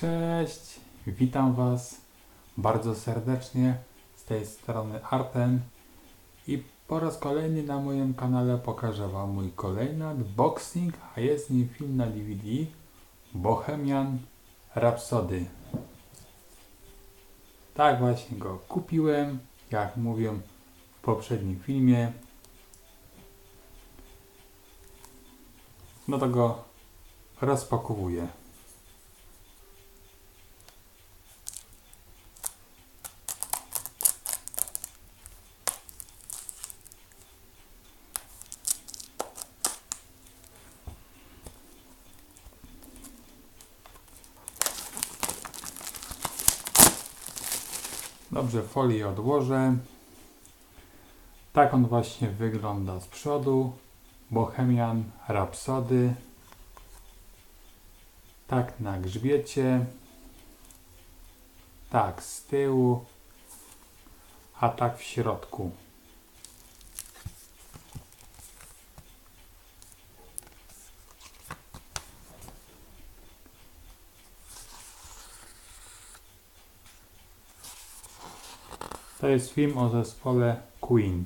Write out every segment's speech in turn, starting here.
Cześć, witam Was bardzo serdecznie z tej strony Arten i po raz kolejny na moim kanale pokażę Wam mój kolejny unboxing, a jest nim film na DVD Bohemian Rhapsody. Tak właśnie go kupiłem, jak mówiłem w poprzednim filmie. No to go rozpakowuję. Dobrze, folię odłożę. Tak on właśnie wygląda z przodu. Bohemian Rhapsody. Tak na grzbiecie. Tak z tyłu. A tak w środku. To jest film o zespole Queen.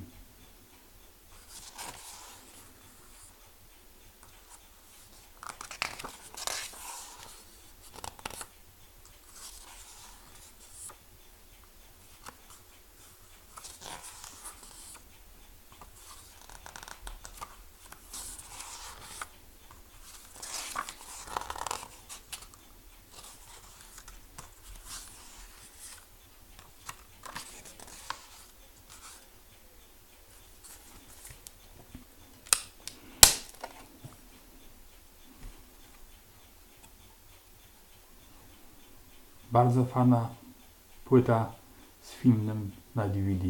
Bardzo fana płyta z filmem na DVD.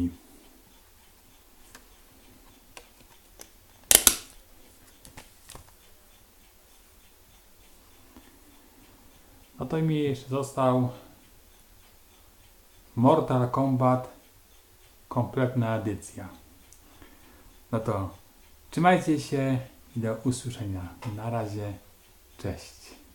No to mi jeszcze został Mortal Kombat kompletna edycja. No to trzymajcie się i do usłyszenia. Na razie. Cześć.